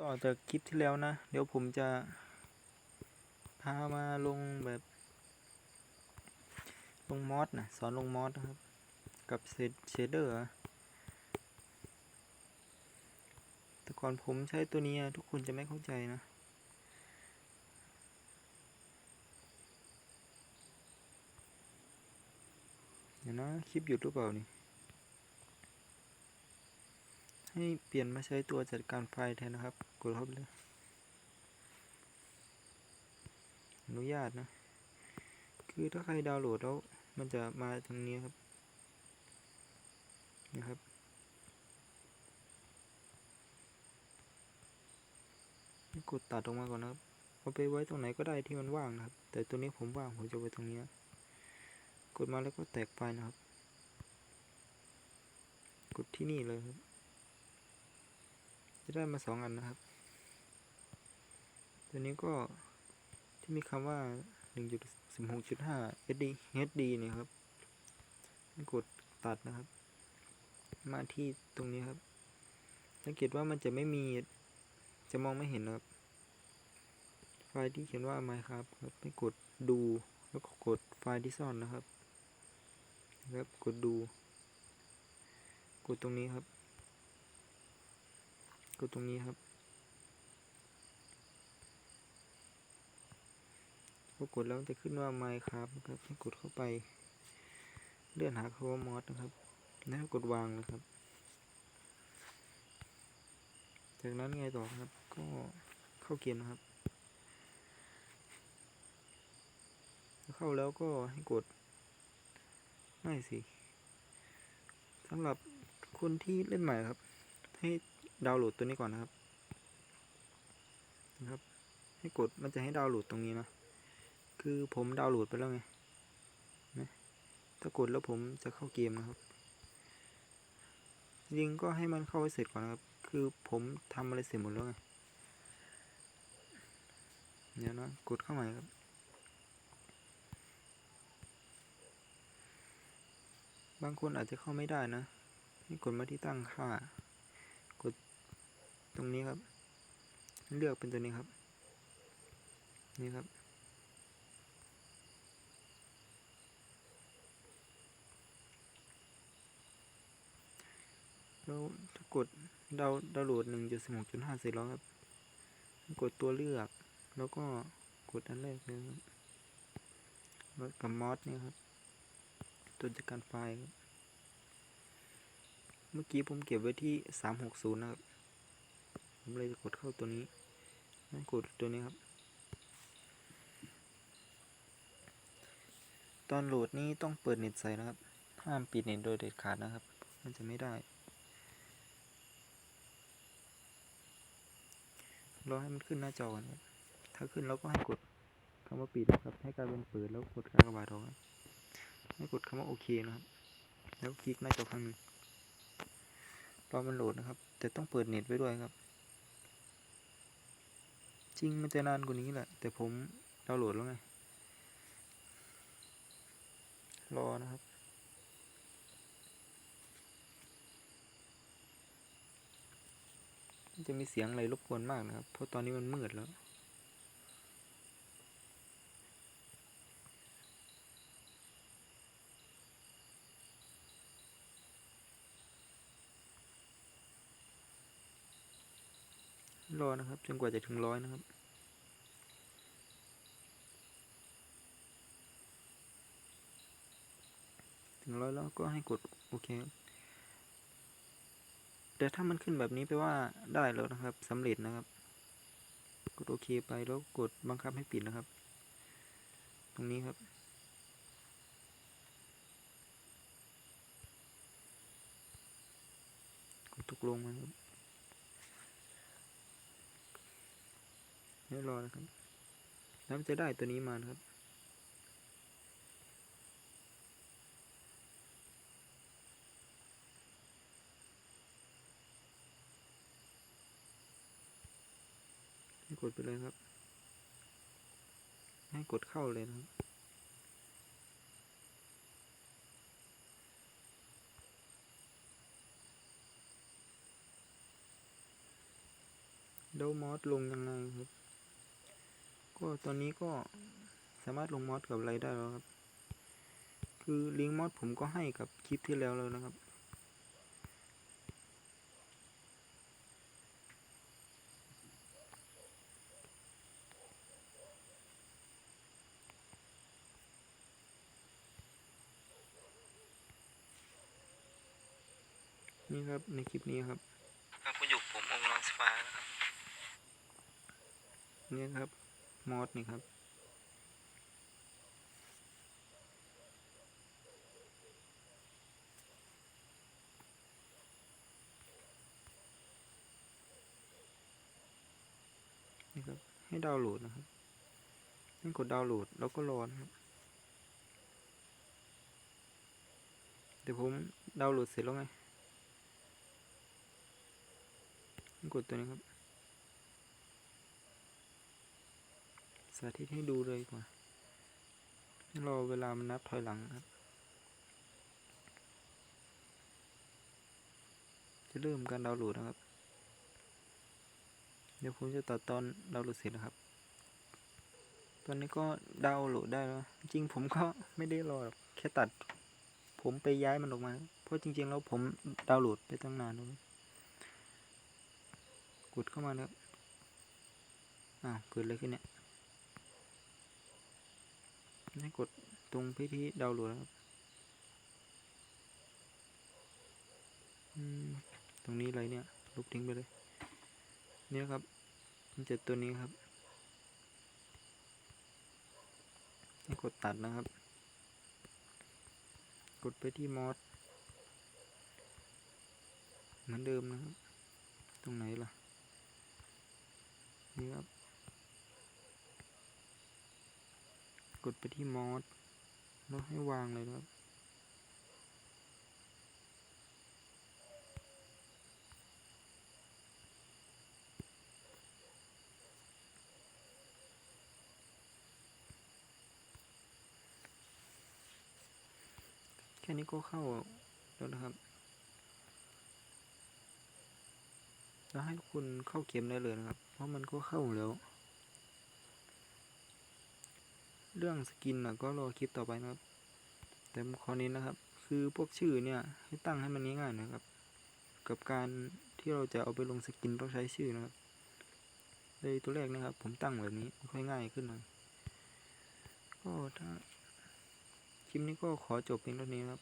ต่อจากคลิปที่แล้วนะ เดี๋ยวผมจะพามาลงแบบ ลงมอสนะสอนลงมอสนะครับ กับเชดเดอร์แต่ก่อนผมใช้ตัวนี้ทุกคนจะไม่เข้าใจนะ เดี๋ยวนะ คลิปหยุดหรือเปล่านี่ ให้เปลี่ยนมาใช้ตัวจัดการไฟแทนนะครับ กดเข้าไปเลย อนุญาตนะ คือถ้าใครดาวน์โหลดแล้ว มันจะมาทางนี้ครับ นะครับกดตัดออกมาก่อนนะครับ เอาไปไว้ตรงไหนก็ได้ที่มันว่างนะครับ แต่ตัวนี้ผมว่างผมจะไว้ตรงนี้ กดมาแล้วก็แตกไฟนะครับ กดที่นี่เลยครับ จะได้มาสองอันนะครับ ตัวนี้ก็ที่มีคำว่า 1.16.5 HD HD เนี่ยครับ กดตัดนะครับ มาที่ตรงนี้ครับ สังเกตว่ามันจะไม่มี จะมองไม่เห็นนะครับ ไฟล์ที่เขียนว่า Minecraft ครับให้กดดู แล้วก็กดไฟล์ที่ซ่อนนะครับ ครับ กดดู กดตรงนี้ครับ ดตรงนี้ครับพอกดแล้วจะขึ้นว่า Minecraft ครับให้กดเข้าไปเลื่อนหาคำว่ามอสนะครับ แล้วกดวางนะครับ จากนั้นไงต่อครับ ก็เข้าเกมนะครับ เข้าแล้วก็ให้กด ไม่สิสำหรับคนที่เล่นใหม่ครับ ให้ ดาวน์โหลดตัวนี้ก่อนนะครับนะครับ ให้กดมันจะให้ดาวน์โหลดตรงนี้นะ คือผมดาวน์โหลดไปแล้วไงนะถ้ากดแล้วผมจะเข้าเกมนะครับจริงก็ให้มันเข้าไปเสร็จก่อนนะครับ คือผมทำอะไรเสร็จหมดแล้วไงเดี๋ยวนะกดเข้าใหม่ครับ บางคนอาจจะเข้าไม่ได้นะ ให้กดมาที่ตั้งค่า ตรงนี้ครับ เลือกเป็นตัวนี้ครับ นี่ครับแล้วถ้ากดดาวดาวโหลดหนึ่งจุดสิบหกจุดห้าเสร็จแล้วครับ กดตัวเลือก แล้วก็กดอันแรกเลยครับล้วกับมอสนี่ครับ ตัวจัดการไฟล์ เมื่อกี้ผมเก็บไว้ที่สามหกศูนย์นะครับ ผมเลยจะกดเข้าตัวนี้กดตัวนี้ครับ ตอนโหลดนี้ต้องเปิดเน็ตใส่นะครับ ห้ามปิดเน็ตโดยเด็ดขาดนะครับ มันจะไม่ได้ รอให้มันขึ้นหน้าจอก่อนครับถ้าขึ้นแล้วก็ให้กดคำว่าปิดนะครับ ให้กลายเป็นเปิดแล้วกดกากบาทออกให้กดคำว่าโอเคนะครับ แล้วคลิกหน้าจอครั้งหนึ่งรอมันโหลดนะครับ แต่ต้องเปิดเน็ตไว้ด้วยครับ ริงมันจะนานกว่านี้แหละ แต่ผมดาวน์โหลดแล้วไง รอนะครับ จะมีเสียงอะไรรบกวนมากนะครับ เพราะตอนนี้มันมืดแล้ว รอนะครับ จนกว่าจะถึงร้อยนะครับถึงร้อยแล้วก็ให้กดโอเคแต่ถ้ามันขึ้นแบบนี้แปลว่าได้แล้วนะครับสำเร็จนะครับ กดโอเคไปแล้วกดบังคับให้ปิดนะครับ ตรงนี้ครับ กดตกลงมาครับ ให้รอนะครับ แล้วจะได้ตัวนี้มานะครับ ให้กดไปเลยครับ ให้กดเข้าเลยนะครับรแล้วมอสลงยังไงครับ ก็ตอนนี้ก็สามารถลงมอสกับอะไรได้แล้วครับ คือลิงก์มอสผมก็ให้กับคลิปที่แล้วแล้วนะครับ นี่ครับในคลิปนี้ครับครับก็อยู่ผมองค์ลอนสฟานะครับ นี่ครับ มอสนี่ครับ นี่ครับ ให้ดาวน์โหลดนะครับให้กดดาวน์โหลดแล้วก็รอนะครับ เดี๋ยวผมดาวน์โหลดเสร็จแล้วไงกดตัวนี้ครับาธิตให้ดูเลยกว่ารอเวลามันนับถอยหลังครับ จะเริ่มการดาวน์โหลดนะครับ เดี๋ยวผมจะตัดตอนดาวน์โหลดเสร็จนะครับ ตอนนี้ก็ดาวน์โหลดได้แล้ว จริงผมก็ไม่ได้รอหรอกแค่ตัด ผมไปย้ายมันออกมา เพราะจริง ๆ แล้วผมดาวน์โหลดไปตั้งนานแล้วกดเข้ามาแล้วอ้าวเกิดอะไรขึ้นเนี่ย ให้กดตรงไปที่ดาวน์โหลดครับตรงนี้อะไรเนี่ยลบทิ้งไปเลย เนี่ยครับมันจะตัวนี้ครับ ให้กดตัดนะครับ กดไปที่มอสเหมือนเดิมนะครับ ตรงไหนล่ะ นี่ครับ กดไปที่มอสแล้วให้วางเลยนะครับ แค่นี้ก็เข้าแล้วนะครับแล้วให้คุณเข้าเกมได้เลยนะครับ เพราะมันก็เข้าแล้ว เรื่องสกินนะก็รอคลิปต่อไปนะครับ แต่ข้อนี้นะครับ คือพวกชื่อเนี่ยให้ตั้งให้มันง่ายๆนะครับ กับการที่เราจะเอาไปลงสกินต้องใช้ชื่อนะครับเลยตัวแรกนะครับ ผมตั้งแบบนี้ค่อยง่ายขึ้นหน่อยก็ถ้าคลิปนี้ก็ขอจบเพียงเท่านี้ครับ